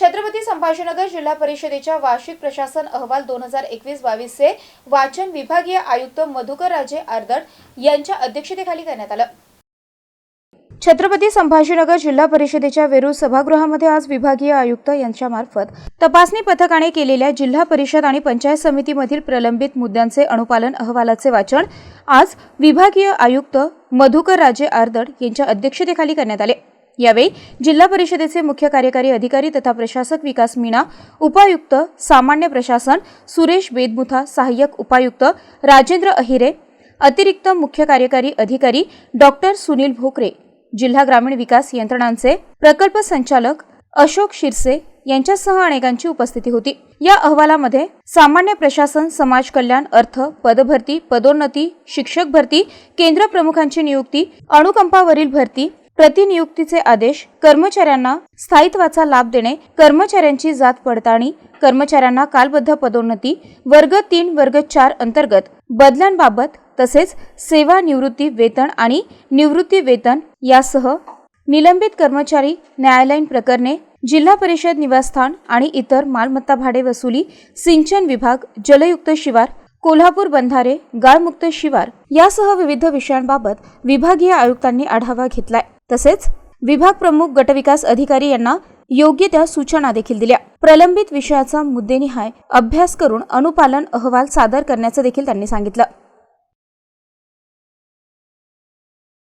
छत्रपती संभाजीनगर जिल्हा परिषदेच्या वार्षिक प्रशासन अहवाल दोन हजार एकवीस बावीसचे वाचन विभागीय आयुक्त मधुकर राजे आर्दड यांच्या अध्यक्षतेखाली करण्यात आलं. छत्रपती संभाजीनगर जिल्हा परिषदेच्या वेरूळ सभागृहामध्ये आज विभागीय आयुक्त यांच्यामार्फत तपासणी पथकाने केलेल्या जिल्हा परिषद आणि पंचायत समितीमधील प्रलंबित मुद्द्यांचे अनुपालन अहवालाचे वाचन आज विभागीय आयुक्त मधुकर राजे आर्दड यांच्या अध्यक्षतेखाली करण्यात आले. यावेळी जिल्हा परिषदेचे मुख्य कार्यकारी अधिकारी तथा प्रशासक विकास मीणा उपायुक्त सामान्य प्रशासन सुरेश बेदमुथा सहाय्यक उपायुक्त राजेंद्र अहिरे अतिरिक्त मुख्य कार्यकारी अधिकारी डॉक्टर सुनील भोकरे जिल्हा ग्रामीण विकास यंत्रणांचे प्रकल्प संचालक अशोक शिरसे यांच्यासह अनेकांची उपस्थिती होती. या अहवालामध्ये सामान्य प्रशासन समाज कल्याण अर्थ पदभरती पदोन्नती शिक्षक भरती केंद्र प्रमुखांची नियुक्ती अणुकंपावरील भरती प्रतिनियुक्तीचे आदेश कर्मचाऱ्यांना स्थायित्वाचा लाभ देणे कर्मचाऱ्यांची जात पडताळणी कर्मचाऱ्यांना कालबद्ध पदोन्नती वर्ग तीन वर्ग चार अंतर्गत बदल्यांबाबत तसेच सेवा निवृत्ती वेतन आणि निवृत्ती वेतन यासह निलंबित कर्मचारी न्यायालयीन प्रकरणे जिल्हा परिषद निवासस्थान आणि इतर मालमत्ता भाडे वसुली सिंचन विभाग जलयुक्त शिवार कोल्हापूर बंधारे गाळमुक्त शिवार यासह विविध विषयांबाबत विभागीय आयुक्तांनी आढावा घेतलाय. तसेच विभाग प्रमुख गटविकास अधिकारी यांना योग्य त्या सूचना देखील दिल्या. प्रलंबित विषयाचा मुद्देनिहाय अभ्यास करून अनुपालन अहवाल सादर करण्याचं देखील त्यांनी सांगितलं.